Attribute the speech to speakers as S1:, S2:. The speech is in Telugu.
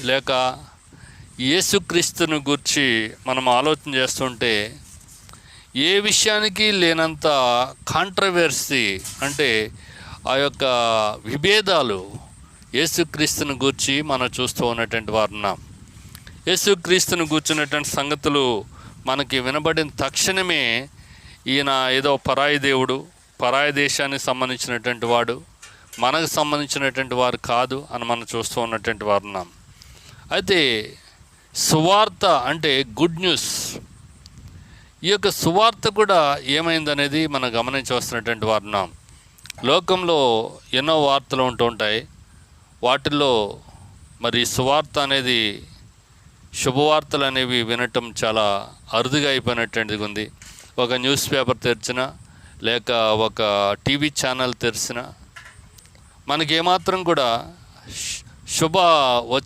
S1: లేక యేసుక్రీస్తుని గురించి మనం ఆలోచన చేస్తుంటే ఏ విషయానికి లేనంత కాంట్రవర్సీ అంటే ఆ యొక్క విభేదాలు యేసుక్రీస్తుని గూర్చి మనం చూస్తూ ఉన్నటువంటి వారు ఉన్నాం. యేసుక్రీస్తుని కూర్చున్నటువంటి సంగతులు మనకి వినబడిన తక్షణమే ఈయన ఏదో పరాయి దేవుడు పరాయి దేశానికి సంబంధించినటువంటి వాడు మనకు సంబంధించినటువంటి వారు కాదు అని మనం చూస్తూ ఉన్నటువంటి వారు ఉన్నాం. అయితే సువార్త అంటే గుడ్ న్యూస్. ఈ యొక్క సువార్త కూడా ఏమైందనేది మనం గమనించవలసినటువంటి వారు ఉన్నాం. లోకంలో ఎన్నో వార్తలు ఉంటూ ఉంటాయి. వాటిల్లో మరి సువార్త అనేది శుభవార్తలు అనేవి వినటం చాలా అరుదుగా అయిపోయినటువంటిది ఉంది. ఒక న్యూస్ పేపర్ తెరిచిన లేక ఒక టీవీ ఛానల్ తెరిచిన మనకి ఏమాత్రం కూడా శుభ శుభ